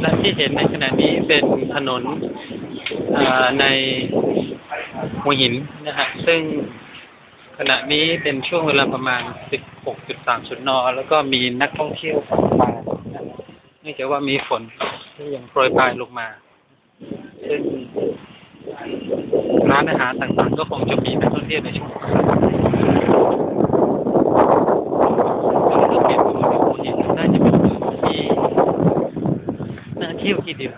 และที่เห็นในขณะนี้เป็นถนนในหัวหินนะฮะซึ่งขณะนี้เป็นช่วงเวลาประมาณ 16.30 น แล้วก็มีนักท่องเที่ยวผ่านมาเนื่องจากว่ามีฝนที่ยังโปรยปลายลงมา ซึ่งร้านอาหารต่างๆ ก็คงจะมีนักท่องเที่ยวในช่วงนี้ก็เป็นเมืองหัวหินน่าจะเป็นเมืองที่ น่าเที่ยวทีเดียว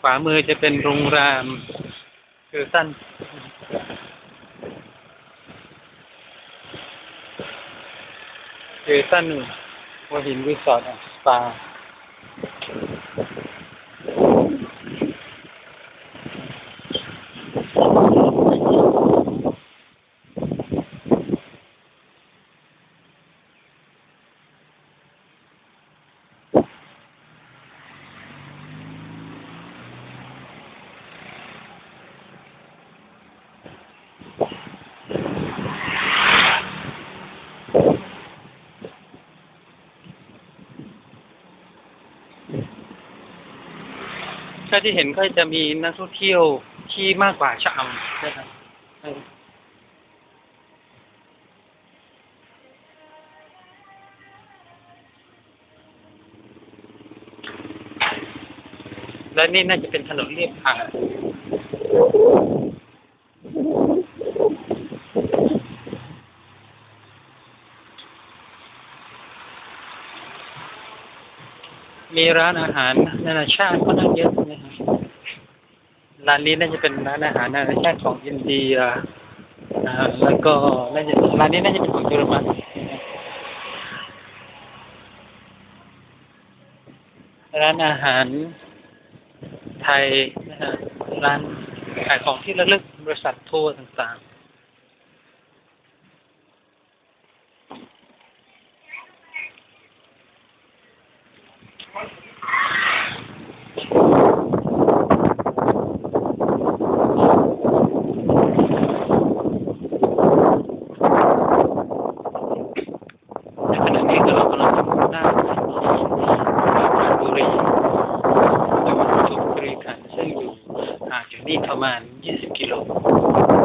ขวามือจะเป็นโรงแรมคือสั้นคือสั้นหัวหินรีสอร์ทสปา ถ้าที่เห็นก็จะมีนักท่องเที่ยวที่มากกว่าชะอำนะครับและนี่น่าจะเป็นถนนเลียบหาด มีร้านอาหารนานาชาติก็นั่งเยอะนะครับร้านนี้น่าจะเป็นร้านอาหารนานาชาติของอินเดียอ่าแล้วก็น่าจะร้านนี้น่าจะเป็นของเยอรมันร้านอาหารไทยนะฮะร้านขายของที่ระลึกบริษัททัวร์ต่างๆ per man kilo.